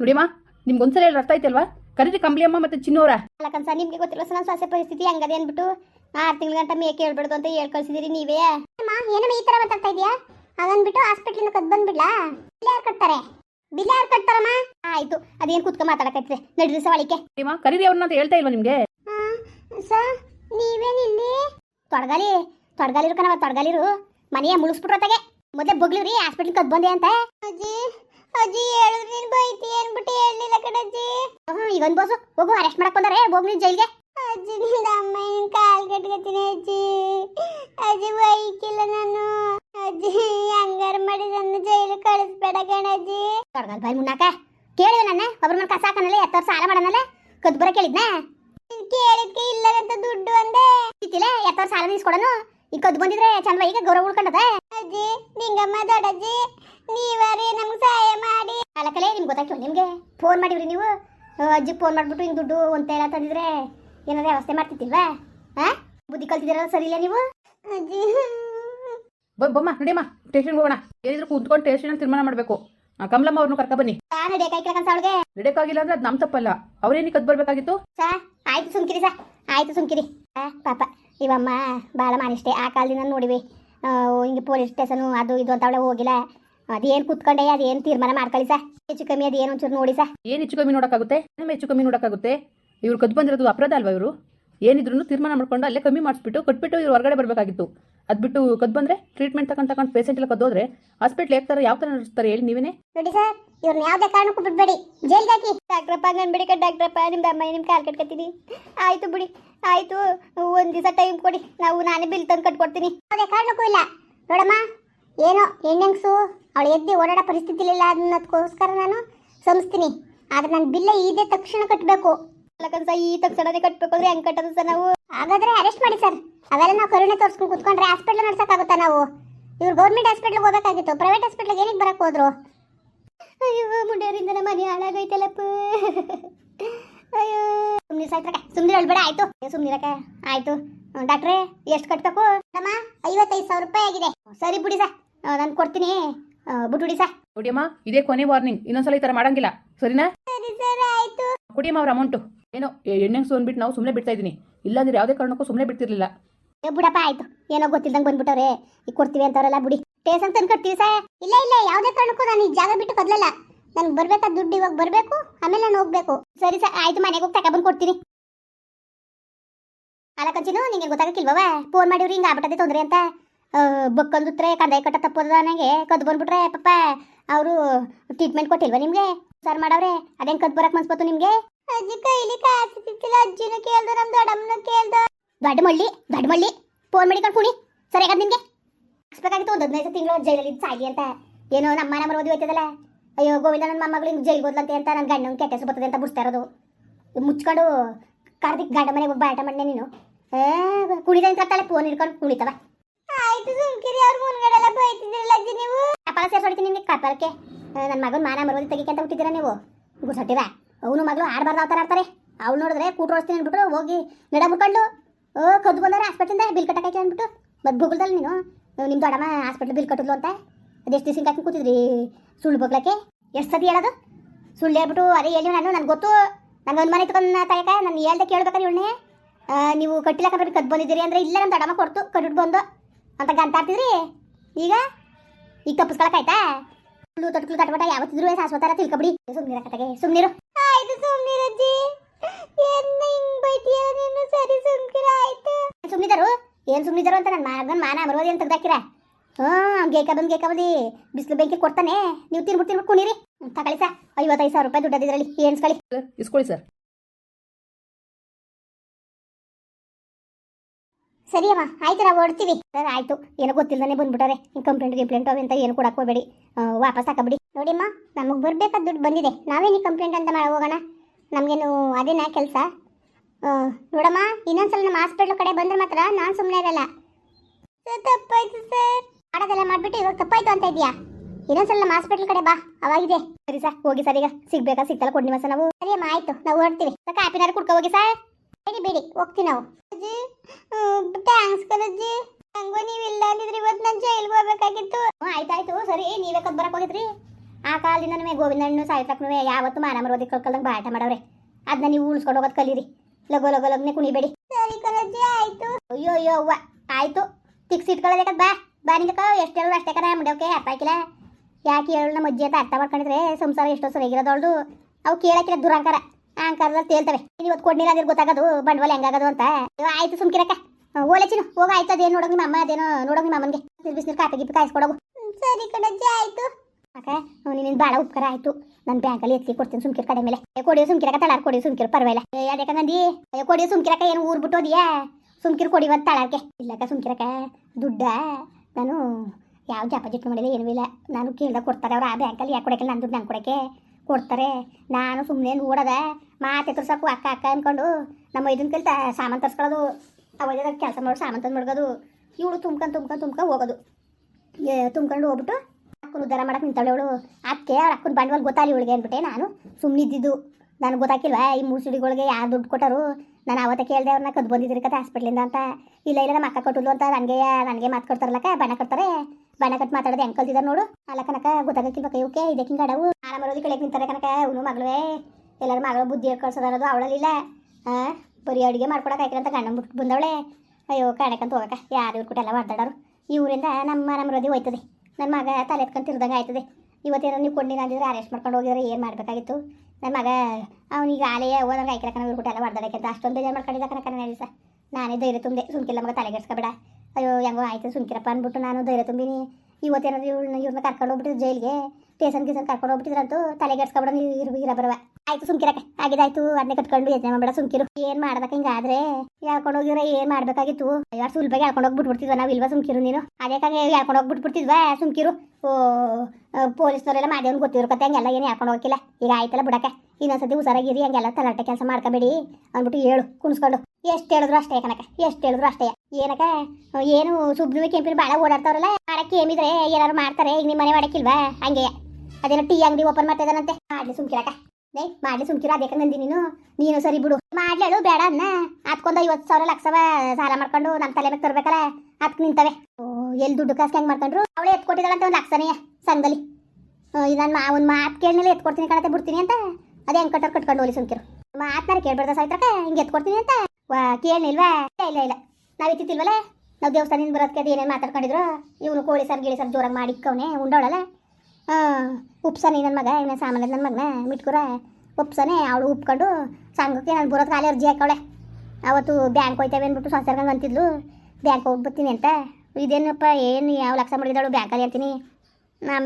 ನೋಡಿಯಮ್ಮ ನಿಮ್ಗೆ ಒಂದ್ಸಲ ಹೇಳಿ ಅರ್ಥ ಆಯ್ತಲ್ವಾ? ಕರೀರಿ ಕಂಬ್ಲಿ ಅಮ್ಮ ಮತ್ತೆ ಚಿನ್ನೋರ ಅಲ್ಲ ಕನ್ಸ ನಿಮ್ಗೆ ಗೊತ್ತಿಲ್ಲ ನನ್ನ ಸ್ವಾಸ್ಯ ಪರಿಸ್ಥಿತಿ ಹಂಗದೆ ಅಂದ್ಬಿಟ್ಟು ಆರು ತಿಂಗಳ ಗಂಟ ಮೇಕೆ ಹೇಳ್ಬಿಡ್ದು ಅಂತ ಹೇಳ್ ಕಳ್ಸಿದಿರಿ ನೀವೇ? ಅಮ್ಮ ಏನಮ್ಮ ಈ ತರ ಮಾತಾಡ್ತಾ ಇದೀಯಾ? ಅದನ್ಬಿಟ್ಟು ಹಾಸ್ಪಿಟ್ಲಿಂದ ಕದ್ ಬಂದ್ಬಿಡ್ಲಾ? ಬಿಲ್ ಯಾರು ಕಟ್ತಾರೆ ಬಿಲ್ ಯಾರು ಕಟ್ತಾರಮ್ಮ ಆಯ್ತು ಅದೇನು ಕುತ್ಕ ಮಾತಾಡಕೈತ್ರಿ ನಡ್ರಿ ಸವಾಳಿಕೆ ನೋಡಿಯಮ್ಮ ಕರೀರಿ ಅವ್ರನ್ನ ಅಂತ ಹೇಳ್ತಾ ಇಲ್ವಾ ನಿಮಗೆ? ಸರ್ ನೀವೇನಿಲ್ಲಿ ತೊಡಗಾಲಿ ತೊಡಗಾಲಿರು ಕಣವ ತೊಡಗಾಲಿರು. ಮನೆಯ ಮುಳುಸ್ಬಿಟ್ರತ್ತಾಗೆ ಮೊದಲೇ ಬಗ್ಲಿವ್ರಿ ಹಾಸ್ಪಿಟ್ಲ್ ಕದ್ ಬಂದೆ ಅಂತ. ಅಜ್ಜಿ ಅಜ್ಜಿ ಹೇಳಿದ್ರೆ ನೀನ್ ಬೈತಿ ಅನ್ಬಿಟ್ಟು ಹೇಳಿಲ್ಲ ಕಣಜ್ಜಿ? ಹ್ಮ್ ಈಗ ಅನ್ಬೋಸು ಹೋಗು ಅರೆಸ್ಟ್ ಮಾಡಕ್ ಬಂದಾರೆ. ಹೋಗ್ಲಿ ಜೈಲ್ಗೆ. ಅಜ್ಜಿ ನಿಂದ ಅಮ್ಮ ನಿನ್ ಕಾಲ್ ಕಟ್ಕೊತೀನಿ ಅಜ್ಜಿ. ಅಜ್ಜಿ ಬೈಕಿಲ್ಲ ನಾನು. ಅಜ್ಜಿ ಹಂಗಾರ ಮಾಡಿ ನನ್ನ ಜೈಲು ಕಳಿಸ್ಬೇಡ ಕಣಜ್ಜಿ. ತೊಡಗಲ್ ಬಾಯ್ ಮುನ್ನಾಕ. ಕೇಳಿದೆ ನನ್ನ. ಒಬ್ರು ನನ್ನ ಕಸ ಹಾಕನಲ್ಲ ಎತ್ತವ್ರ ಸಾಲ ಮಾಡನಲ್ಲ. ಕದ್ ಬರ ಕೇಳಿದ್ನ? ಕೇಳಿದ್ಕೆ ಇಲ್ಲದಂತ ದುಡ್ಡು ಅಂದೆ. ಇತ್ತಿಲ್ಲ ಎತ್ತವ್ರ ಸಾಲ ನೀಸ್ಕೊಡನು ಈಗ ಕದ್ ಬಂದಿದ್ರೆ ಚಂದ ಈಗ ಗೌರವ ಉಳ್ಕೊಂಡದ? ಅಜ್ಜಿ ನಿಂಗಮ್ಮ ದೊಡ್ಡಜ್ಜಿ ನೀವರೇ ನಮ್ಗೆ ಸಹಾಯ ಅಲಕಲೇ ನಿಮ್ಗೆ ಗೊತ್ತಾಯ್ತು. ನಿಮಗೆ ಫೋನ್ ಮಾಡಿವ್ರಿ ನೀವು? ಅಜ್ಜಿ ಫೋನ್ ಮಾಡ್ಬಿಟ್ಟು ಹಿಂಗೆ ದುಡ್ಡು ಅಂತ ಹೇಳ ತಂದಿದ್ರೆ ಏನಾದ್ರು ವ್ಯವಸ್ಥೆ ಮಾಡ್ತಿತ್ತಿಲ್ವಾ ಹಾ ಬುದ್ಧಿ ಕಲ್ತಿದ್ದೀರಲ್ಲ ಸರಿ ಇಲ್ಲ ನೀವು? ಅಜ್ಜಿ. ಬಮ್ಮ ನಡಿಮ್ಮ ಟೇಷನ್ ಹೋಗೋಣ. ಏನಿದ್ರು ಕುಂತ್ಕೊಂಡು ಟೇಷನ್ ತೀರ್ಮಾನ ಮಾಡಬೇಕು. ಕಮಲಮ್ಮ ಅವ್ರನ್ನ ಕರ್ಕ ಬನ್ನಿ. ನಡೆಯೋಕ್ಕಾಗಿಲ್ಲ ಅಂದ್ರೆ ಅದು ನಮ್ಮ ತಪ್ಪಲ್ಲ. ಅವ್ರೇನಿಗೆ ಕದ್ ಬರ್ಬೇಕಾಗಿತ್ತು? ಸಾ ಆಯ್ತು ಸುಮ್ಕಿರಿ ಸಾ. ಆಯ್ತು ಸುಮ್ಕಿರಿ. ಆ, ಪಾಪ ಇವಮ್ಮ ಭಾಳ ಮಾನಿಷ್ಟೆ ಆ ಕಾಲದಿಂದ ನೋಡಿವಿ. ಆ, ಹಿಂಗೆ ಪೊಲೀಸ್ ಸ್ಟೇಷನು ಅದು ಇದು ಅಂತ ಅವಳೆ ಹೋಗಿಲ್ಲ. ಅದೇನು ಕುತ್ಕೊಂಡೆ ಅದೇನ್ ತೀರ್ಮಾನ ಮಾಡ್ಕೊಳ್ಳಿ ಸಾ. ಹೆಚ್ಚು ಕಮ್ಮಿ ಅದೇನು ಒಂಚೂರು ನೋಡಿ ಸಾ. ಏನು ಹೆಚ್ಚು ಕಮ್ಮಿ ನೋಡೋಕ್ಕಾಗುತ್ತೆ? ನಮ್ಮ ಹೆಚ್ಚು ಕಮ್ಮಿ ನೋಡೋಕ್ಕಾಗುತ್ತೆ. ಇವ್ರು ಕದ್ದು ಬಂದಿರೋದು ಅಪರಾಧ ಅಲ್ವಾ ಇವರು? ಏನಿದ್ರು ತೀರ್ಮಾನ ಮಾಡ್ಕೊಂಡು ಅಲ್ಲೇ ಕಮ್ಮಿ ಮಾಡಿಸ್ಬಿಟ್ಟು ಕೊಟ್ಬಿಟ್ಟು ಇವ್ರು ಹೊರಗಡೆ ಬರಬೇಕಾಗಿತ್ತು. ಅದು ಬಿಟ್ಟು ಕದ್ ಬಂದರೆ ಟ್ರೀಟ್ಮೆಂಟ್ ತಗೊಂಡು ತಗೊಂಡು ಪೇಷಂಟ್ ಎಲ್ಲ ಕದ್ದೋದ್ರೆ ಹಾಸ್ಪಿಟ್ಲ್ ಯಾವ ಥರ ಯಾವ ತರ ನಡೆಸ್ತಾರೆ ಹೇಳಿ ನೀವೇನೆ? ನೋಡಿ ಸರ್ ಇವ್ರನ್ನ ಯಾವುದೇ ಕಾರಣಕ್ಕೂ ಬಿಡ್ಬೇಡಿ. ಜೈಲ್ ಹಾಕಿ. ಡಾಕ್ಟ್ರಪ್ಪ ಗಂಡ್ಬಿಡಿ ಡಾಕ್ಟ್ರಪ್ಪ ನಿಮ್ಮ ಅಮ್ಮ ನಿಮ್ ಕಾಲ್ ಕಟ್ಕೊತೀನಿ. ಆಯ್ತು ಬಿಡಿ ಆಯ್ತು ಒಂದು ದಿವಸ ಟೈಮ್ ಕೊಡಿ. ನಾವು ನಾನೇ ಬಿಲ್ ತಂದು ಕಟ್ಕೊಡ್ತೀನಿ. ಯಾವುದೇ ಕಾರಣಕ್ಕೂ ಇಲ್ಲ. ನೋಡಮ್ಮ. ಏನೋ ಹೆಣ್ಣಂಗ್ಸು, ಅವಳು ಎದ್ದು ಓಡಾಡೋ ಪರಿಸ್ಥಿತಿಲಿಲ್ಲ ಅನ್ನೋದಕ್ಕೋಸ್ಕರ ನಾನು ಸಂಸ್ತೀನಿ ಆದ್ರೆ ನನ್ನ ಬಿಲ್ಲ ಇದೇ ತಕ್ಷಣ ಕಟ್ಟಬೇಕು ಸರ್ ಈ ತಕ್ಷಣನೇ ಕಟ್ಟಬೇಕು ಅಂದ್ರೆ ಹೆಂಗ್ ಕಟ್ಟೋದು ಸರ್ ನಾವು? ಹಾಗಾದ್ರೆ ಅರೆಸ್ಟ್ ಮಾಡಿ ಸರ್. ಅವೆಲ್ಲ ನಾವು ಕರುಣೆ ತೋರಿಸ್ಕೊಂಡು ಕುತ್ಕೊಂಡ್ರೆ ಹಾಸ್ಪಿಟ್ಲ್ ನಡ್ಸೋಕ್ಕಾಗುತ್ತಾ ನಾವು? ಇವ್ರು ಗೌರ್ಮೆಂಟ್ ಹಾಸ್ಪಿಟ್ಲ್ಗೆ ಹೋಗಬೇಕಾಗಿತ್ತು. ಪ್ರೈವೇಟ್ ಹಾಸ್ಪಿಟ್ಲ್ಗೆ ಏನಕ್ಕೆ ಬರಕ್ಕೆ ಹೋದ್ರು? ಅಯ್ಯೋ ಮುಂಡೆಯರಿಂದ ನಮ್ಮ ಮನೆ ಹಾಳಾಗೈತಲ್ಲಪ್ಪ ಅಯ್ಯೋ. ಸುಮ್ಮನೆ ಸಾಯ್ತ್ರಕ ಸುಮ್ನೆ ಹೇಳ್ಬೇಡ, ಆಯ್ತು. ಸುಮ್ನಿರಕ ಆಯ್ತು. ಡಾಕ್ಟ್ರೇ, ಎಷ್ಟು ಕಟ್ಟಬೇಕು ಅಮ್ಮ, ಐವತ್ತೈದು ಸಾವಿರ ರೂಪಾಯಿ ಆಗಿದೆ. ಸರಿ ಬಿಡಿ ಸಾ ನಾನು ಕೊಡ್ತೀನಿ. ಬಿಟ್ಬಿಡಿ ಸಾ. ನೋಡಿಯಮ್ಮ ಇದೇ ಕೊನೆ ವಾರ್ನಿಂಗ್ ಇನ್ನೊಂದ್ಸಲ ಈ ಥರ ಮಾಡಂಗಿಲ್ಲ. ಸರಿನಾ? ಸರಿ ಸರ್ ಆಯ್ತು. ಕೊಡಿಯಮ್ಮ ಅವ್ರ ಅಮೌಂಟು ಏನೋ ಎಣ್ಣೆಂಗ್ಸು ಅಂದ್ಬಿಟ್ಟು ನಾವು ಸುಮ್ಮನೆ ಬಿಡ್ತಾ ಇದ್ದೀನಿ ಇಲ್ಲಾಂದ್ರೆ ಯಾವುದೇ ಕಾರಣಕ್ಕೂ ಸುಮ್ಮನೆ ಬಿಡ್ತಿರ್ಲಿಲ್ಲ. ಏ ಬಿಡಪ್ಪ ಆಯ್ತು. ಏನೋ ಗೊತ್ತಿಲ್ದಂಗೆ ಬಂದ್ಬಿಟ್ಟವ್ರೆ. ಈಗ ಕೊಡ್ತೀವಿ ಅಂತಾರಲ್ಲ ಬಿಡಿ. ಸ್ಟೇಷನ್ ತಂದು ಕಟ್ತೀವಿ ಸಾ. ಇಲ್ಲ ಇಲ್ಲ ಯಾವುದೇ ಕಾರಣಕ್ಕೂ ನಾನು ಈ ಜಾಗ ಬಿಟ್ಟು ಕದಲಲ್ಲ. ನನ್ಗೆ ಬರ್ಬೇಕಾದ ದುಡ್ಡು ಇವಾಗ ಬರಬೇಕು ಆಮೇಲೆ ನಾನು ಹೋಗ್ಬೇಕು. ಸರಿ ಸರ್ ಆಯ್ತು ಮನೆಗೆ ಹೋಗಿ ತಗೊಬಂದು ಕೊಡ್ತೀನಿ. ಅಲ್ಲ ಕಂಚಿನು ನಿಂಗೆ ಗೊತ್ತಾಗಕ್ಕಿಲ್ವವ? ಫೋನ್ ಮಾಡಿವ್ರಿ ಹಿಂಗೆ ಆಗ್ಬಿಟ್ಟದೆ ತೊಂದರೆ ಅಂತ. ಬಕ್ಕಂದುತ್ರೆ ಕಂದಾಯ ಕಟ್ಟ ತಪ್ಪೋದ ನನಗೆ ಕದ್ದು ಬಂದ್ಬಿಟ್ರೆ ಪಪ್ಪ, ಅವರು ಟ್ರೀಟ್ಮೆಂಟ್ ಕೊಟ್ಟಿಲ್ವಾ ನಿಮಗೆ? ಸರ್ ಮಾಡವ್ರೆ, ಅದೇನು ಕದ್ದು ಬರಕ್ ಮನ್ಸ್ಬೋದು ನಿಮಗೆ? ಅಜ್ಜಿ ಕೈಲಿ ಕೇಳ್ದ ನಮ್ಮ ದೊಡ್ಡಮ್ಮನ ಕೇಳ್ದ. ದೊಡ್ಡ ಮಳ್ಳಿ ದೊಡ್ಡ ಮಳ್ಳಿ ಫೋನ್ ಮಾಡಿ ಕುಣಿ ಸರಿ ಆಗದ್ ನಿಮಗೆ? ಹಾಕ್ಸ್ಬೇಕಾಗಿತ್ತು ಒಂದು ಹದಿನೈದು ತಿಂಗಳು ಜೈಲಲ್ಲಿ ಸಾಗಿ ಅಂತ. ಏನೋ ನಮ್ಮ ನಮ್ಮ ಓದಿ ಹೋಯ್ತದಲ್ಲ? ಅಯ್ಯೋ, ಗೋವಿಂದ ನನ್ನ ಮೊಮ್ಮಗಳು ಹಿಂಗೆ ಜೈಲಿಗೆ ಓದ್ಲಂತೆ ಅಂತ ನನ್ನ ಗಂಡನ ಕೆಟ್ಟ ಬರ್ತದೆ ಅಂತ ಬಿಡ್ತಾ ಇರೋದು. ಮುಚ್ಕೊಂಡು ಕಾರ್ತಿಕ್ ಗಂಡ ಮನೆಗೆ ಆಟ ಮಾಡನೆ ನೀನು. ಕುಣಿದ ಅಂತಾಳೆ ಫೋನ್ ಹಿಡ್ಕೊಂಡು ಕುಣಿತವ. ಆಯ್ತು ಸುಮ್ಕಿರಿ, ಅವ್ರ ಮುಂದ್ಗಡೆ ಎಲ್ಲ ಬೈತಿದ್ರಲ್ಲ ಅಜ್ಜಿ ನೀವು? ಕಪಾಲ ಸೇರ್ಸೊಡಿತೀನಿ ನಿಮಗೆ ಕಪಾಲಕ್ಕೆ ನನ್ನ ಮಗನ ಮಾನ ಮರೋದಿ ತೆಗಿಕೆ ಅಂತ ಹುಟ್ಟಿದ್ದೀರಾ ನೀವು? ಗುಸಟ್ಟಿರ ಅವನು ಮಗಳು ಆಡಬಾರ್ದು ಥರ ಆಡ್ತಾರೆ. ಅವಳು ನೋಡಿದ್ರೆ ಕೂಟ್ರು ಓಡಿಸ್ತೀನಿ ಅಂದ್ಬಿಟ್ಟು ಹೋಗಿ ನಡ ಮುಟ್ಕೊಂಡು ಓ, ಕದ್ದು ಬಂದವ್ರೆ ಹಾಸ್ಪಿಟ್ಲಿಂದ, ಬಿಲ್ ಕಟ್ಟಕೈತೆ ಅಂದ್ಬಿಟ್ಟು. ಮತ್ತೆ ಬುಗುಳ್ದಲ್ಲ ನೀನು? ನಿಮ್ಮ ದೊಡ್ಡಮ್ಮ ಹಾಸ್ಪಿಟ್ಲ್ ಬಿಲ್ ಕಟ್ಟಿದ್ಲು ಅಂತ? ಅದೆಷ್ಟು ದಿವಸ ಹಾಕಿ ಕೂತಿದ್ರಿ ಸುಳ್ಳು ಬಗ್ಲಕ್ಕೆ ಎಷ್ಟು ಸತಿ ಹೇಳೋದು? ಸುಳ್ಳು ಹೇಳ್ಬಿಟ್ಟು ಅದೇ ಹೇಳಿ ನಾನು? ನನಗೆ ಗೊತ್ತು. ನಂಗೆ ಒಂದು ಮನೆ ತಾಯಕ ನಾನು ಹೇಳ್ದೆ ಕೇಳ್ಬೇಕಾದ್ರೆ ಇವಳನ್ನೇ. ನೀವು ಕಟ್ಟಿಲ್ಲ ಕಂಡ್ರೆ ಕದ್ದು ಬಂದಿದ್ದೀರಿ ಅಂದರೆ ಇಲ್ಲ ನಮ್ಮ ದೊಡ್ಡಮ್ಮ ಕೊಡ್ತು ಕಟ್ಟಿಟ್ಟು ಬಂದು ಅಂತ ಗಂತಾಡ್ತಿದ್ರಿ ಈಗ? ಈಗ ತಪ್ಪಿಸ್ಕೊಳಕಾಯ್ತಾ ಕುಳ್ಳು ತೊಟ್ಕಲು ಕಟ್ಬಟ ಯಾವತ್ತಿದ್ರು ಸಾಸ್ವತಾರ ತಿಳ್ಕೊಬಿಡಿ. ಸುಮ್ನಿರ ಕತೆಗೆ ಸುಮ್ನಿರು. ಆಯ್ತು ಸುಮ್ನಿರಜ್ಜಿ ಏನ್ನ ಹಿಂಗ್ ಬೈತೀಯ ನೀನು? ಸರಿ ಸುಮ್ಕಿರ ಆಯ್ತು. ಸುಮ್ನಿದರು? ಏನ್ ಸುಮ್ನಿದರು ಅಂತ ನನ್ನ ಮಗನ್ ಮಾನ ಮರೋದಿ ಅಂತ ತೆಗ್ದಾಕಿರ? ಹ್ಞೂ ಗೇಕ ಬಂದು ಗೇಕ ಬಂದು. ಬಿಸಿಲು ಬೆಂಕಿ ಕೊಡ್ತಾನೆ. ನೀವು ತಿನ್ಬಿಟ್ಟು ತಿನ್ಬಿಟ್ಟು ಕುಣಿರಿ. ತಗೊಳ್ಳಿ ಸಾ ಐವತ್ತೈದು ಸಾವಿರ ರೂಪಾಯಿ ದುಡ್ಡದಿದ್ರಲ್ಲಿ ಏನ್ಸ್ಕೊಳ್ಳಿ ಸರ್? ಇಸ್ಕೊಳ್ಳಿ ಸರ್. ಸರಿ ಅಮ್ಮ ಆಯ್ತು ನಾವು ಹೊಡ್ತೀವಿ ಸರ್ ಆಯ್ತು. ಏನೋ ಗೊತ್ತಿಲ್ಲದೇ ಬಂದ್ಬಿಟ್ಟಾರೆ ಕಂಪ್ಲೇಂಟ್ ಗಿಂಪ್ಲೇಂಟ್ ಅಂತ ಏನು ಕೂಡ ಹೋಗ್ಬೇಡಿ ಆ, ವಾಪಸ್ ಹಾಕಬಿಡಿ. ನೋಡಿಮ್ಮ ನಮಗೆ ಬರಬೇಕಾದ ದುಡ್ಡು ಬಂದಿದೆ. ನಾವೇನು ಕಂಪ್ಲೇಂಟ್ ಅಂತ ಮಾಡಿ ಹೋಗೋಣ. ನಮಗೇನು ಅದೇನಾ ಕೆಲಸ. ನೋಡಮ್ಮ ಇನ್ನೊಂದ್ಸಲ ನಮ್ಮ ಹಾಸ್ಪಿಟ್ಲ್ ಕಡೆ ಬಂದ್ರೆ ಮಾತ್ರ ನಾನು ಸುಮ್ಮನೆ ಇರಲ್ಲ. ಸರ್ ತಪ್ಪಾಯ್ತು ಸರ್. ಮಾಡೋದೆಲ್ಲ ಮಾಡಿಬಿಟ್ಟು ಇವಾಗ ತಪ್ಪಾಯ್ತು ಅಂತ ಇದೆಯಾ ಇನ್ನೊಂದ್ಸಲ ನಮ್ಮ ಹಾಸ್ಪಿಟ್ಲ್ ಕಡೆ ಬಾ. ಅವಾಗಿದೆ ಸರಿ ಸರ್ ಹೋಗಿ ಸರ್ ಈಗ. ಸಿಗ್ಬೇಕಾ ಸಿಗ್ತಲ್ಲ ಕೊಡಿ ಸರ್ ನಾವು. ಸರಿ ಅಮ್ಮ ಆಯ್ತು. ನಾವು ಹೊರಡ್ತೀವಿ. ಸರ್ ಕಾಪಿನಾರು ಕುಡ್ಕೊ ಹೋಗಿ ಸರ್. ಬೇಡಿ ಬೇಡಿ. ಹೋಗ್ತೀವಿ ನಾವು. ಅಜ್ಜಿ ಥ್ಯಾಂಕ್ಸ್ ಕಣಜ್ಜಿ. ಹಂಗೋ ನೀವು ಇಲ್ಲ ಅಂದಿದ್ರೆ ಇವತ್ತು ನಾನು ಜೈಲ್ಗೆ ಹೋಗ್ಬೇಕಾಗಿತ್ತು. ಆಯ್ತಾಯ್ತು ಸರಿ ನೀವೇ ಕದ್ ಬರಕ್ ಹೋಗಿದ್ರಿ? ಆ ಕಾಲದಿಂದ ಗೋವಿಂದಣ್ಣು ಸಾಯ್ತಕ್ಕೂ ಯಾವತ್ತು ಮಾನ ಮರೋದಿ ಕಲ್ಕಲ್ದಂಗೆ ಬಾಟ ಮಾಡವ್ರೆ. ಅದನ್ನ ನೀವು ಉಳಿಸ್ಕೊಂಡು ಹೋಗೋದು ಕಲೀರಿ. ಲಗೋ ಲಗೋ ಲಗ್ನೆ ಕುಣಿಬೇಡಿ. ಸರಿ ಕಣಜ್ಜಿ ಆಯ್ತು. ಅಯ್ಯೋ ಅಯ್ಯೋ ಅವ್ವ ಆಯ್ತು. ತಿಕ್ಸ್ ಇಟ್ಕೊಳ್ಳೋದಕ್ಕೆ ಬಾ. ಬಾ ನಿಂದಕ್ಕ ಎಷ್ಟು ಹೇಳೋದು ಅಷ್ಟೇ ಕಣ ಮುಂಡವಕ್ಕೆ ಅರ್ಥ ಆಯ್ಕಿಲ್ಲ ಯಾಕೆ ಹೇಳು ನಮ್ಮ ಅಜ್ಜಿ ಅಂತ ಅರ್ಥ ಮಾಡ್ಕೊಂಡಿದ್ರೆ ಸಂಸಾರ ಎಷ್ಟೋ ಸರಿಯಾಗಿರೋದವಳು ಅವು ಕೇಳಕ್ಕಿಲ್ಲ ದುರಂಕಾರ. ಆ ಅಂಕಾರದಲ್ಲಿ ತೇಲ್ತವೆ ಇವತ್ತು ಕೊಡ್ನಿಲ್ಲ ಅದ್ರ ಗೊತ್ತಾಗೋದು ಬಂಡವಾಳ ಹೆಂಗಾಗೋದು ಅಂತ. ಆಯ್ತು ಸುಮ್ಕಿರಕ್ಕ ಓಲೆ ಹೋಗ ಆಯ್ತು ಅದೇನು ನೋಡೋಂಗ್ ನಿಮ್ಮ ಅಮ್ಮ ಅದೇನೋ ನೋಡೋದು ನಿಮ್ಮ ಅಮ್ಮನಿಗೆ. ಬಿಸಿನೀರು ಕಾಪಿ ಗಿಪ್ಪಿ ಕಾಯಿಸ್ಕೊಡೋಗು. ಸರಿ ಕಣಜ್ಜಿ ಆಯ್ತು. ಅಕ್ಕ ನಿನ್ನ ಭಾಳ ಉಪಕಾರ ಆಯ್ತು. ನನ್ನ ಬ್ಯಾಂಕಲ್ಲಿ ಎತ್ತಿ ಕೊಡ್ತೀನಿ ಸುಮ್ಕಿರ ಕಡೆ ಮೇಲೆ. ಕೊಡಿ ಸುಮ್ಕಿರಕ ತಳಾರ್ ಕೊಡಿ ಸುಮ್ಕಿರ ಪರವಾಗಿಲ್ಲ. ಏ, ಕೊಡಿ ಸುಮ್ಕಿರಕ ಏನು ಊರ್ ಬಿಟ್ಟೋದಿಯಾ ಸುಮ್ಕಿರ್ ಕೊಡಿ ಒಂದು ತಳಾರ್ಕೆ. ಇಲ್ಲಕ್ಕ ಸುಮ್ಕಿರಕ ದುಡ್ಡ ನಾನು ಯಾವ ಜಾಪ ಮಾಡಿಲ್ಲ ಏನೂ ಇಲ್ಲ. ನಾನು ಕೇಳ್ದಾಗ ಕೊಡ್ತಾರೆ ಅವ್ರು ಆ ಬ್ಯಾಂಕಲ್ಲಿ ಯಾಕೆ ಕೊಡಕ್ಕೆ ನನ್ನ ದುಡ್ಡು ನಂಗೆ ಕೊಡ್ತಾರೆ. ನಾನು ಸುಮ್ಮನೆ ಓಡದ ಮಾತೆ ತರ್ಸಕ್ಕು ಅಕ್ಕ ಅಕ್ಕ ಅನ್ಕೊಂಡು ನಮ್ಮ ಇದನ್ನ ಕಲಿತ ಸಾಮಾನು ತರ್ಸ್ಕೊಳ್ಳೋದು. ಅವಾಗ ಕೆಲಸ ಮಾಡೋ ಸಾಮಾನು ತಂದು ಮಡ್ಗೋದು. ಇವಳು ತುಂಬ್ಕೊಂಡು ತುಂಬ್ಕೊಂಡು ತುಂಬ್ಕೊಂಡು ಹೋಗೋದು. ತುಂಬ್ಕೊಂಡು ಹೋಗ್ಬಿಟ್ಟು ಅಕ್ಕನ ಉದ್ದಾರ ಮಾಡಕ್ಕೆ ನಿಂತಾಳೆ ಅವಳು. ಅದಕ್ಕೆ ಅವ್ರ ಅಕ್ಕನ ಬಂಡವಾಳ ಗೊತ್ತಾಗಲಿ ಇವಳಿಗೆ ಅಂದ್ಬಿಟ್ಟೆ ನಾನು. ಸುಮ್ಮನಿದ್ದಿದ್ದು ನನಗೆ ಗೊತ್ತಾಗಿಲ್ವಾ ಈ ಮೂರು ಸಿಡಿಗಳಿಗೆ ಯಾರು ದುಡ್ಡು ಕೊಟ್ಟರು? ನಾನು ಅವತ್ತೇ ಕೇಳಿದೆ ಅವ್ರನ್ನ ಕದ್ದು ಬಂದಿದ್ರಿ ಕತೆ ಹಾಸ್ಪಿಟ್ಲಿಂದ ಅಂತ. ಇಲ್ಲ ಇಲ್ಲ, ನಮ್ಮ ಅಕ್ಕ ಕೊಟ್ಟಿಲ್ಲ ಅಂತ ನನಗೆ ನನಗೆ ಮಾತು ಕೊಡ್ತಾರಲ್ಲಕ್ಕ, ಬಣ್ಣ ಕೊಡ್ತಾರೆ. ಬಣ್ಣ ಕಟ್ ಮಾತಾಡೋದು ಹೆಂಗೆ ಕಲ್ತಿದ್ದಾರೆ ನೋಡು. ಅಲ್ಲ ಕನಕ ಇವಕ್ಕೆ ಇದಕ್ಕೆ ಗಡವು ಆರಾಮ ಬರೋದು ಕೆಳಗೆ ನಿಂತಾರೆ ಕನಕ ಅವನು ಮಗಳೇ ಎಲ್ಲರ ಮಗಳು ಬುದ್ಧಿ ಕಳ್ಸೋದಾರದು ಅವಳಲ್ಲಿಲ್ಲ. ಹಾಂ ಬರೀ ಅಡುಗೆ ಮಾಡ್ಕೊಡಕ್ಕೆ ಆಯ್ತು ಗಂಡನ ಬಿಟ್ಟು ಬಂದವಳೆ. ಅಯ್ಯೋ ಕಾಣಕಂತ ಹೋಗಕ್ಕ. ಯಾರು ಇವ್ರು ಕೊಟ್ಟೆಲ್ಲ ಮಾತಾಡೋರು ಇವರಿಂದ ನಮ್ಮ ನಮ್ಮ ರೋದಿ ಹೋಯ್ತದೆ. ನನ್ನ ಮಗ ತಲೆ ಎತ್ಕೊಂಡು ತಿರ್ದಂಗೆ ಆಯ್ತದೆ. ಇವತ್ತೇನೋ ನೀವು ಕೊಂಡಿಲ್ಲ ಅಂದಿದ್ರೆ ಅರೆಸ್ಟ್ ಮಾಡ್ಕೊಂಡು ಹೋಗಿದ್ರೆ ಏನು ಮಾಡಬೇಕಾಗಿತ್ತು? ನನ್ನ ಮಗ ಅವ್ನಿಗೆ ಆಲೆಯ ಹೋದಂಗೆ ಆಯ್ಕೆ ಕಣ ಇವ್ರು ಎಲ್ಲ ಅಂತ. ಅಷ್ಟೊಂದು ಬೇಜಾರು ಮಾಡ್ಕೊಂಡಿದ್ದ ಕನಕ ನಾನು ನಾನೇ ಧೈರ್ಯ ತುಂಬೆ ಸುಮ್ಕಿಲ್ಲ ಮಗ ತಲೆಗೆಡ್ಸ್ಕೊಬೇಡ ಅಯ್ಯೋ, ಹೆಂಗೋ ಆಯ್ತು, ಸುಮ್ಕಿರಪ್ಪ ಅಂದ್ಬಿಟ್ಟು ನಾನು ಧೈರ್ಯ ತುಂಬಿನಿ. ಇವತ್ತೇನಾದ್ರು ಇವ್ಳನ್ನ ಇವ್ರನ್ನ ಕರ್ಕೊಂಡು ಹೋಗ್ಬಿಟ್ಟಿದ್ರು ಜೈಲಿಗೆ. ಟೇಷನ್ ಗೀಸನ್ ಕರ್ಕೊಂಡು ಹೋಗ್ಬಿಟ್ಟಿದ್ರಂತೂ ತಲೆಗೆಡ್ಸ್ಕೊಬೇಡ ನೀವು ಇರು ಇರ ಬರವ ಆಯ್ತು, ಸುಮ್ಕಿರಕ್ಕೆ ಆಗಿದಾಯ್ತು ಅದನ್ನೇ ಕಟ್ಕೊಂಡು ಯೋಚನೆ ಮಾಡಬೇಡ, ಸುಮ್ಕಿರು. ಏನು ಮಾಡ್ಬೇಕು ಹಿಂಗಾದ್ರೆ ಹೇಳ್ಕೊಂಡು ಹೋಗಿರೋ ಏನು ಮಾಡ್ಬೇಕಾಗಿತ್ತು? ಅಯ್ಯೋ ಸುಲಭವಾಗಿ ಹೇಳ್ಕೊಂಡು ಹೋಗ್ಬಿಟ್ಬಿಡ್ತಿದ್ವ ನಾವು ಇಲ್ವಾ ಸುಮ್ಕಿರು ನೀನು? ಅದಕ್ಕಾಗಿ ಹೇಳ್ಕೊಂಡು ಹೋಗ್ಬಿಟ್ಬಿಡ್ತಿದ್ವಾ, ಸುಮ್ಕಿರು. ಓ ಪೊಲೀಸ್ನವರೆಲ್ಲ ಮಾದೇವ್ನು ಗೊತ್ತಿರೋ ಕತೆ, ಹಂಗೆಲ್ಲ ಏನು ಹೇಳ್ಕೊಂಡು ಹೋಗಿಲ್ಲ. ಈಗ ಆಯ್ತಲ್ಲ ಬಿಡಕ್ಕೆ, ಇನ್ನೊಂದ್ಸತಿ ಹುಷಾರಾಗಿರಿ, ಹಂಗೆಲ್ಲ ತಲಾಟೆ ಕೆಲಸ ಮಾಡ್ಕೋಬೇಡಿ ಅಂದ್ಬಿಟ್ಟು ಹೇಳು, ಕುಣಿಸ್ಕೊಂಡು. ಎಷ್ಟು ಹೇಳಿದ್ರು ಅಷ್ಟೇ ಕನಕ ಎಷ್ಟು ಹೇಳಿದ್ರು ಅಷ್ಟೇ. ಏನಕ್ಕ, ಏನು ಸುಬ್ನು ಕೆಂಪಿನ ಭಾಳ ಓಡಾಡ್ತಾವ್ರಲ್ಲ ಮಾಡಕ್ಕೆ ಏಮಿದ್ರೆ ಏನಾರು ಮಾಡ್ತಾರೆ, ಈಗ ನಿಮ್ಮ ಮನೆ ಮಾಡಕ್ಕಿಲ್ವಾ? ಹಂಗೆ. ಅದೇನ ಟೀ ಅಂಗಡಿ ಓಪನ್ ಮಾಡ್ತಾ ಮಾಡ್ಲಿ ಸುಮ್ಕಿರಕ ನೇ ಮಾಡ್ಲಿ ಸುಮ್ಕಿರ ಅದೇ ನಂದಿ ನೀನು. ನೀನು ಸರಿ ಬಿಡು. ಮಾಡ್ಲೇಳು ಬೇಡ ಅನ್ನ. ಹತ್ಕೊಂಡ್ ಐವತ್ತು ಸಾವಿರ ಲಕ್ಷವ ಸಾಲ ಮಾಡ್ಕೊಂಡು ನಮ್ಮ ತಲೆ ಮೇಲೆ ತರ್ಬೇಕಲ್ಲ ಅದಕ್ಕೆ ನಿಂತವೆ. ಎಲ್ಲಿ ದುಡ್ಡು ಕಾಸು ಹೆಂಗೆ ಮಾಡ್ಕೊಂಡ್ರು? ಅವಳೇ ಎತ್ಕೊಟ್ಟಿದ್ದಾಳಂತ ಒಂದು ಲಕ್ಷನೇ ಸಂಘದಲ್ಲಿ. ನನ್ನ ಮಾ, ಒಂದು ಮಾತು ಕೇಳಿನಲ್ಲಿ ಎತ್ಕೊಡ್ತೀನಿ ಕಣತೆ ಬಿಡ್ತೀನಿ ಅಂತ. ಅದೇ ಹೆಂಗೆ ಕಟ್ಟೋರು ಕಟ್ಕೊಂಡು ಹೋಲಿ ಸುಮ್ಕಿರು. ಮಾತನಾರ ಕೇಳ್ಬಾರ್ದ ಸಾಯ್ತ್ರಕ್ಕ ಹಿಂಗೆ ಎತ್ಕೊಡ್ತೀನಿ ಅಂತ. ವಾ, ಕೇಳಿಲ್ವಾ? ಇಲ್ಲ ಇಲ್ಲ. ನಾವು ಇತ್ತಿಲ್ವಲ್ಲ ನಾವು ದೇವಸ್ಥಾನದಿಂದ ಬರೋದಕ್ಕೆ ಅದು ಏನೇನು ಮಾತಾಡ್ಕೊಂಡಿದ್ರು? ಇವನು ಕೋಳಿ ಸರ್, ಗಿಳಿ ಸರ್ ಜೋರಾಗಿ ಮಾಡಿಕ್ಕವನೆ ಉಂಡವಳಲ್ಲ ಹಾಂ ಉಪ್ಸನೆ ನನ್ನ ಮಗ, ಇವನ ಸಾಮಾನ್ಯ ನನ್ನ ಮಗನ, ಮಿಟ್ಕುರ? ಉಪ್ಸನೆ, ಅವಳು ಉಪ್ಕೊಂಡು ಸಂಘಕ್ಕೆ ನಾನು ಬರೋದು ಖಾಲಿ ಅರ್ಜಿ ಹಾಕವಳೆ. ಅವತ್ತು ಬ್ಯಾಂಕ್ ಹೋಯ್ತೇವೆ ಅಂದ್ಬಿಟ್ಟು ಸಂಸಾರ್ಗಂಗೆ ಅಂತಿದ್ಲು. ಬ್ಯಾಂಕ್ ಹೋಗಿ ಬರ್ತೀನಿ ಅಂತ. ಇದೇನಪ್ಪ, ಏನು ಯಾವ ಲಕ್ಷ ಮಾಡಿದಾಳು ಬ್ಯಾಂಕಲ್ಲಿ ಅಂತೀನಿ.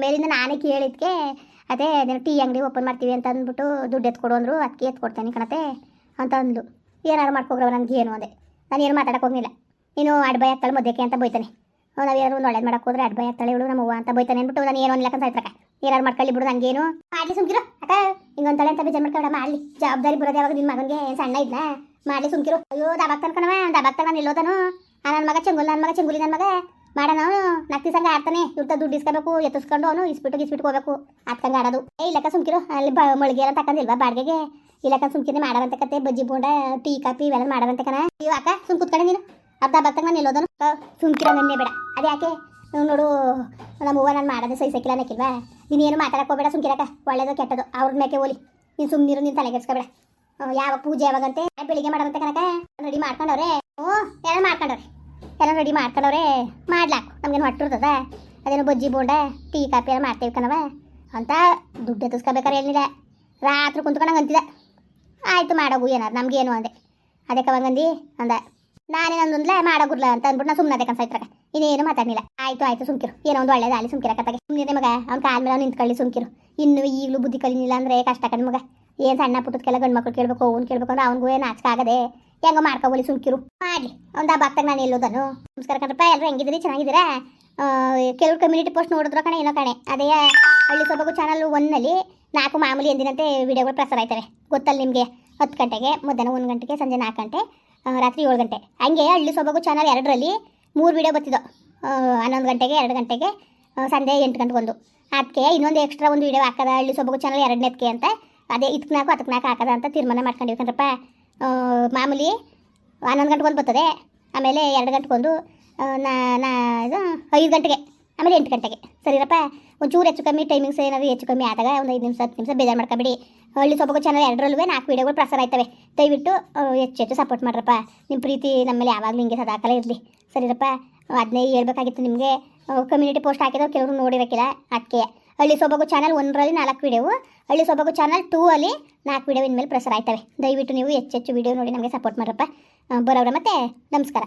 ಮೇಲಿಂದ ನಾನೇ ಕೇಳಿದ್ಕೆ, ಅದೇ, ಅದೇನು ಟೀ ಅಂಗಡಿ ಓಪನ್ ಮಾಡ್ತೀವಿ ಅಂತ ಅಂದ್ಬಿಟ್ಟು ದುಡ್ಡು ಎತ್ಕೊಡು ಅಂದರು. ಅದಕ್ಕೆ ಎತ್ಕೊಡ್ತೇನೆ ಕಣತೆ, ಅಂತ ಅಂದ್ಲು. ಏನಾರು ಮಾಡ್ಕೋಗ್ರವ ನನಗೆ ಏನು ಅಂದೆ. ನಾನು ಏನು ಮಾತಾಡಕ್ಕೆ ಹೋಗಿಲ್ಲ ನೀನು ಬೈ ಆಗ್ತಾಳೆ ಮಧ್ಯಕ್ಕೆ ಅಂತ ಬೈತಾನೆ. ನಾವು ಯಾರು ಒಂದು ಒಳ್ಳೇದು ಮಾಡಕ್ಕೆ ಹೋದ್ರೆ ಅಡ್ಬಾಯ್ ಆಗ್ತಾಳೆ ಇವಳು ನಮ್ಮವ್ವ ಅಂತ ಬೈತಾನೆ ಅಂದ್ಬಿಟ್ಟು ನಾನು ಏನು ಅನ್ಲಕ್ಕ ಸಾಯ್ತ್ರಕ. ಏನಾರು ಮಾಡ್ಕೊಳ್ಳಿ ಬಿಡು ನನಗೇನು ಮಾಡ್ಲಿ ಸುಮ್ಕಿರು, ಅಕ್ಕ. ಹಿಂಗೊಂತಳೆ ಅಂತ ಬೇಜಾರು ಮಾಡ್ಕೊಡ ಮಾಡ್ಲಿ. ಜವಾಬ್ದಾರಿ ಬರೋದು ಯಾವಾಗ ನಿನ್ನ ಮಗನಿಗೆ? ಸಣ್ಣ ಇದ್ನ? ಮಾಡ್ಲಿ ಸುಮ್ಕಿರು. ಅಯ್ಯೋ ದಬಾಕ್ತಾನ ಕಣವ ದಬಾಕ್ತಾನ ನಾನು ಇಲ್ಲೋದನು ನನ್ನ ಮಗ ಚೆಂಗುಲ್ ನನ್ನ ಮಗ ಚೆಂಗುಲಿ ನನ್ನ ಮಗ. ಮಾಡೋಣ ಅವನು. ನಕ್ತಿ ಸಂಘ ಆಡ್ತಾನೆ. ಇರ್ತ ದುಡ್ಡು ಇಸ್ಕೋಬೇಕು, ಎತ್ತಿಸ್ಕೊಂಡು ಅವನು, ಇಸ್ಬಿಟ್ಟು ಗಿಸ್ಬಿಟ್ಟು ಹೋಗ್ಬೇಕು. ಅದ್ಕಂಗೆ ಆಡೋದು. ಏ, ಇಲ್ಲಕ್ಕ, ಸುಮ್ಕಿರು. ಅಲ್ಲಿ ಮಳಿಗೆ ಎಲ್ಲ ತಕ್ಕಂದಿಲ್ವಾ ಬಾಡಿಗೆಗೆ? ಇಲ್ಲಕ್ಕ ಸುಮ್ಕಿದ್ರೆ ಮಾಡವಂತ ಕತೆ, ಬಜ್ಜಿ ಬೋಂಡ, ಟೀ, ಕಾಫಿ ಇವೆಲ್ಲ ಮಾಡವಂತ ಕಣ. ಇವ ಅಕ್ಕ, ಸುಮ್ ಕುತ್ಕೊಂಡೆ ನೀನು. ಅರ್ಧ ಬರ್ತಾಗ ನಾನು ನಿಲ್ಲೋದನು. ಸುಮ್ಕಿರ ನನ್ನೇ ಬೇಡ. ಅದೇ ಯಾಕೆ? ನೋಡು, ನಮ್ಮ ಹೂವ ನಾನು ಮಾಡೋದೇ ಸೈ ಸೈಕಿಲ್ಲ ಅನ್ನಕ್ಕಿಲ್ವಾ ನೀನೇನು ಮಾತಾಡಕ್ಕೆ ಹೋಗ್ಬೇಡ ಸುಮ್ಕಿರಕ್ಕ ಒಳ್ಳೇದು ಕೆಟ್ಟದು. ಅವ್ರ ಮೇಕೆ ಹೋಲಿ ನೀನು ಸುಮ್ಮನಿರು ನೀನು ತಲೆಗೆಡ್ಸ್ಕೊಬೇಡ ಯಾವಾಗ ಪೂಜೆ ಯಾವಾಗಂತೆ? ಬೆಳಿಗ್ಗೆ ಮಾಡವಂತ ಕನಕ ರೆಡಿ ಮಾಡ್ಕೊಂಡವ್ರೆ. ಓ, ಎಲ್ಲ ಮಾಡ್ಕೊಂಡವ್ರೆ. ಎಲ್ಲ ರೆಡಿ ಮಾಡ್ಕೊಂಡವ್ರೆ. ಮಾಡ್ಲಾಕು. ನಮ್ಗೇನು ಹೊಟ್ಟಿರ್ತದ? ಅದೇನೋ ಬಜ್ಜಿ ಬೋಂಡ, ಟೀ, ಕಾಫಿ ಎಲ್ಲ ಮಾಡ್ತೇವೆ ಕಣವ ಅಂತ ದುಡ್ಡು ಎತ್ತಿಸ್ಕೋಬೇಕಾರೆ ಏನಿಲ್ಲ ರಾತ್ರಿ ಕುಂತ್ಕೊಂಡಂಗೆ ಅಂತಿದೆ ಆಯ್ತು ಮಾಡೋಗು ಏನಾರು ನಮ್ಗೇನು ಅಂದೆ. ಅದಕ್ಕೆ ಬಂದಿ ಅಂದ. ನಾನೇ ನಂದೊಂದ್ಲೆ ಮಾಡೋಗುರ್ಲ ಅಂತ ಅಂದ್ಬಿಟ್ಟು ನಾ ಸುಮ್ಮನೆ ಅದಕ್ಕೆ ಸೈತ್ರಕ ಇನ್ನೇನು ಮಾತಾಡ್ಲಿಲ್ಲ. ಆಯ್ತು ಆಯ್ತು, ಸುಮ್ಕಿರು. ಏನೋ ಒಂದು ಒಳ್ಳೆಯದು ಅಲ್ಲಿ ಸುಮ್ಕಿರ ಕತ್ತಾಗೆ ಸುಮ್ಮನೆ ಮಗ ಅವ್ನ ಕಾಲ ಮೇಲೆ ನಿಂತ್ಕೊಳ್ಳಿ ಸುಮ್ಕಿರು. ಇನ್ನು ಈಗಲೂ ಬುದ್ಧಿ ಕಲಿನಿಲ್ಲ ಅಂದ್ರೆ ಕಷ್ಟ ಕಣ್ ಮಗ. ಏನು ಸಣ್ಣ ಪುಟ್ಟದಕ್ಕೆಲ್ಲ ಗಂಡು ಮಕ್ಳು ಕೇಳ್ಬೇಕು, ಅವ್ನು ಕೇಳ್ಬೇಕು ಅಂದ್ರೆ ಅವ್ನಿಗೂ ಏನು ಆಗದೆ. ಹೆಂಗೋ ಮಾಡ್ಕೊಬೋಲಿ ಸುಮ್ಕಿರು. ಮಾಡ್ಲಿ ಅವ್ನು ದಬ್ಬಾಗ್ತಾಗ ನಾನು ಎಲ್ಲೋದನು ನಮಸ್ಕಾರ ಕಣ್ರಪ್ಪ ಎಲ್ಲರೂ ಹೆಂಗಿದ್ದೀರಿ ಚೆನ್ನಾಗಿದ್ದೀರಾ? ಕೆಲವ್ರು ಕಮ್ಯುನಿಟಿ ಪೋಸ್ಟ್ ನೋಡಿದ್ರು ಕಣೆ, ಏನೋ ಕಣೆ. ಅದೇ ಹಳ್ಳಿ ಸೊಬಗು ಚಾನಲ್ ಒನ್ನಲ್ಲಿ ನಾಲ್ಕು ಮಾಮೂಲಿ ಎಂದಿನಂತೆ ವಿಡಿಯೋಗಳು ಪ್ರಸಾರ ಆಯ್ತವೆ. ಗೊತ್ತಲ್ಲ ನಿಮಗೆ? ಹತ್ತು ಗಂಟೆಗೆ, ಮಧ್ಯಾಹ್ನ ಒಂದು ಗಂಟೆಗೆ, ಸಂಜೆ ನಾಲ್ಕು ಗಂಟೆ ರಾತ್ರಿ ಏಳು ಗಂಟೆ. ಹಂಗೆ ಹಳ್ಳಿ ಸೊಬಗು ಚಾನಲ್ ಎರಡರಲ್ಲಿ ಮೂರು ವಿಡಿಯೋ ಬರ್ತಿದ್ದೋ ಹನ್ನೊಂದು ಗಂಟೆಗೆ, ಎರಡು ಗಂಟೆಗೆ ಸಂಜೆ ಎಂಟು ಗಂಟೆಗೆ ಒಂದು. ಅದಕ್ಕೆ ಇನ್ನೊಂದು ಎಕ್ಸ್ಟ್ರಾ ಒಂದು ವಿಡಿಯೋ ಹಾಕದ ಹಳ್ಳಿ ಸೊಬಗು ಚಾನಲ್ ಎರಡನೇದಕ್ಕೆ ಅಂತ, ಅದೇ ಇದಕ್ಕೆ ನಾಲ್ಕು ಅದಕ್ಕೆ ನಾಲ್ಕು ಹಾಕದ ಅಂತ ತೀರ್ಮಾನ ಮಾಡ್ಕೊಂಡಿವಿ ಕಣ್ರಪ್ಪ ಮಾಮೂಲಿ ಹನ್ನೊಂದು ಗಂಟೆಗೆ ಒಂದು ಬರ್ತದೆ. ಆಮೇಲೆ ಎರಡು ಗಂಟೆಗೊಂದು ನಾ ನಾ, ಇದು ಐದು ಗಂಟೆಗೆ. ಆಮೇಲೆ ಎಂಟು ಗಂಟೆಗೆ. ಸರಿರಪ್ಪ? ಒಂಚೂರು ಹೆಚ್ಚು ಕಮ್ಮಿ ಟೈಮಿಂಗ್ಸ್ ಏನಾದರೂ ಹೆಚ್ಚು ಕಮ್ಮಿ ಆದಾಗ ಒಂದು ಐದು ನಿಮಿಷ, ಹತ್ತು ನಿಮಿಷ ಬೇಜಾರು ಮಾಡ್ಕೊಬೇಡಿ. ಹಳ್ಳಿ ಸೊಬಗು ಚಾನಲ್ ಎರಡರಲ್ಲೂ ನಾಲ್ಕು ವೀಡಿಯೋಗಳು ಪ್ರಸಾರ ಆಯ್ತವೆ. ದಯವಿಟ್ಟು ಹೆಚ್ಚು ಹೆಚ್ಚು ಸಪೋರ್ಟ್ ಮಾಡ್ರಪ್ಪ. ನಿಮ್ಮ ಪ್ರೀತಿ ನಮ್ಮಲ್ಲಿ ಯಾವಾಗಲೂ ಹಿಂಗೆ ಸದಾಕಾಲ ಇರಲಿ. ಸರಿರಪ್ಪ? ಅದನ್ನೇ ಹೇಳ್ಬೇಕಾಗಿತ್ತು ನಿಮಗೆ. ಕಮ್ಯುನಿಟಿ ಪೋಸ್ಟ್ ಹಾಕಿದ್ರೆ ಕೆಲವರು ನೋಡಿರೋಕ್ಕಿಲ್ಲ ಅದಕ್ಕೆ ಹಳ್ಳಿ ಸೊಬಗು ಚಾನಲ್ ಒಂದರಲ್ಲಿ ನಾಲ್ಕು ವೀಡಿಯೋವು. ಹಳ್ಳಿ ಸೊಬಗು ಚಾನಲ್ ಟೂ ಅಲ್ಲಿ ನಾಲ್ಕು ವೀಡಿಯೋ ಇನ್ಮೇಲೆ ಪ್ರಸಾರ ಆಯ್ತವೆ. ದಯವಿಟ್ಟು ನೀವು ಹೆಚ್ಚು ಹೆಚ್ಚು ವೀಡಿಯೋ ನೋಡಿ ನಮಗೆ ಸಪೋರ್ಟ್ ಮಾಡ್ರಪ್ಪ. ಬರೋರ ಬರೋವ್ರ ಮತ್ತೆ, ನಮಸ್ಕಾರ.